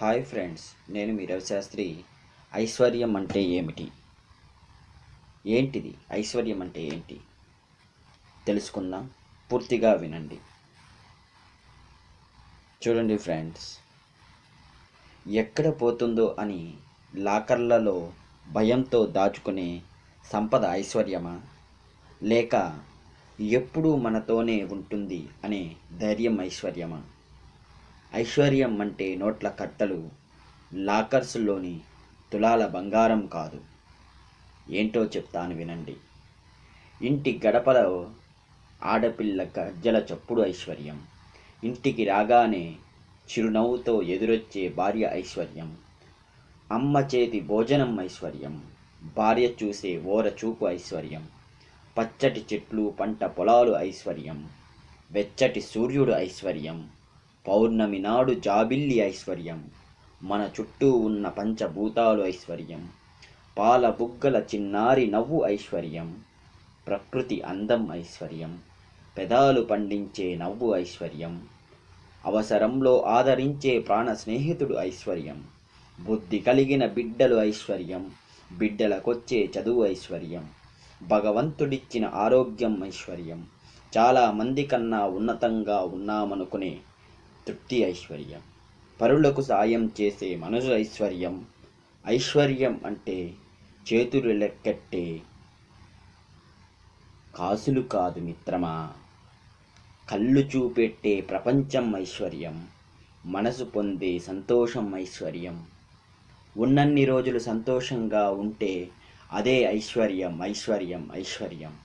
Hi friends నేను మీ రవిశాస్త్రి. ఐశ్వర్యం అంటే ఏమిటి? ఏంటిది? ఐశ్వర్యం అంటే ఏంటి? తెలుసుకుందాం పూర్తిగా వినండి. చూడండి ఫ్రెండ్స్ ఎక్కడ పోతుందో అని లాకర్లలో భయంతో దాచుకునే సంపద ఐశ్వర్యమా? లేక ఎప్పుడూ మనతోనే ఉంటుంది అనే ధైర్యం ఐశ్వర్యమా? ఐశ్వర్యం అంటే నోట్ల కట్టలు లాకర్స్లోని తులాల బంగారం కాదు. ఏంటో చెప్తాను వినండి. ఇంటి గడపలో ఆడపిల్ల గజ్జల చప్పుడు ఐశ్వర్యం. ఇంటికి రాగానే చిరునవ్వుతో ఎదురొచ్చే భార్య ఐశ్వర్యం. అమ్మ చేతి భోజనం ఐశ్వర్యం. భార్య చూసే ఓర చూపు ఐశ్వర్యం. పచ్చటి చెట్లు పంట పొలాలు ఐశ్వర్యం. వెచ్చటి సూర్యుడు ఐశ్వర్యం. పౌర్ణమి నాడు జాబిల్లి ఐశ్వర్యం. మన చుట్టూ ఉన్న పంచభూతాలు ఐశ్వర్యం. పాల బుగ్గల చిన్నారి నవ్వు ఐశ్వర్యం. ప్రకృతి అందం ఐశ్వర్యం. పెదాలు పండించే నవ్వు ఐశ్వర్యం. అవసరంలో ఆదరించే ప్రాణ స్నేహితుడు ఐశ్వర్యం. బుద్ధి కలిగిన బిడ్డలు ఐశ్వర్యం. బిడ్డలకొచ్చే చదువు ఐశ్వర్యం. భగవంతుడిచ్చిన ఆరోగ్యం ఐశ్వర్యం. చాలా మంది కన్నా ఉన్నతంగా ఉన్నామనుకునే తృప్తి ఐశ్వర్యం. పరులకు సాయం చేసే మనసు ఐశ్వర్యం. ఐశ్వర్యం అంటే చేతులు లెక్కెట్టే. కాసులు కాదు మిత్రమా కళ్ళు చూపెట్టే ప్రపంచం ఐశ్వర్యం. మనసు పొందే సంతోషం ఐశ్వర్యం. ఉన్నన్ని రోజులు సంతోషంగా ఉంటే అదే ఐశ్వర్యం ఐశ్వర్యం ఐశ్వర్యం.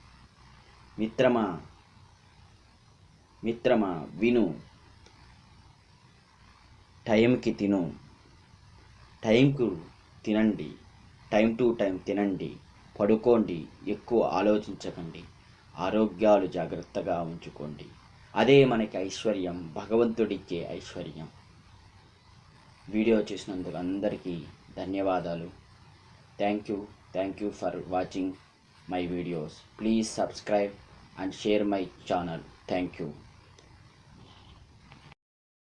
మిత్రమా మిత్రమా విను. టైంకి తిను. టైంకు తినండి. టైం టు టైం తినండి. పడుకోండి. ఎక్కువ ఆలోచించకండి. ఆరోగ్యాలు జాగ్రత్తగా ఉంచుకోండి. అదే మనకి ఐశ్వర్యం. భగవంతుడిచ్చే ఐశ్వర్యం. వీడియో చూసినందుకు అందరికీ ధన్యవాదాలు. Thank you thank you for watching my videos please subscribe and share my channel thank you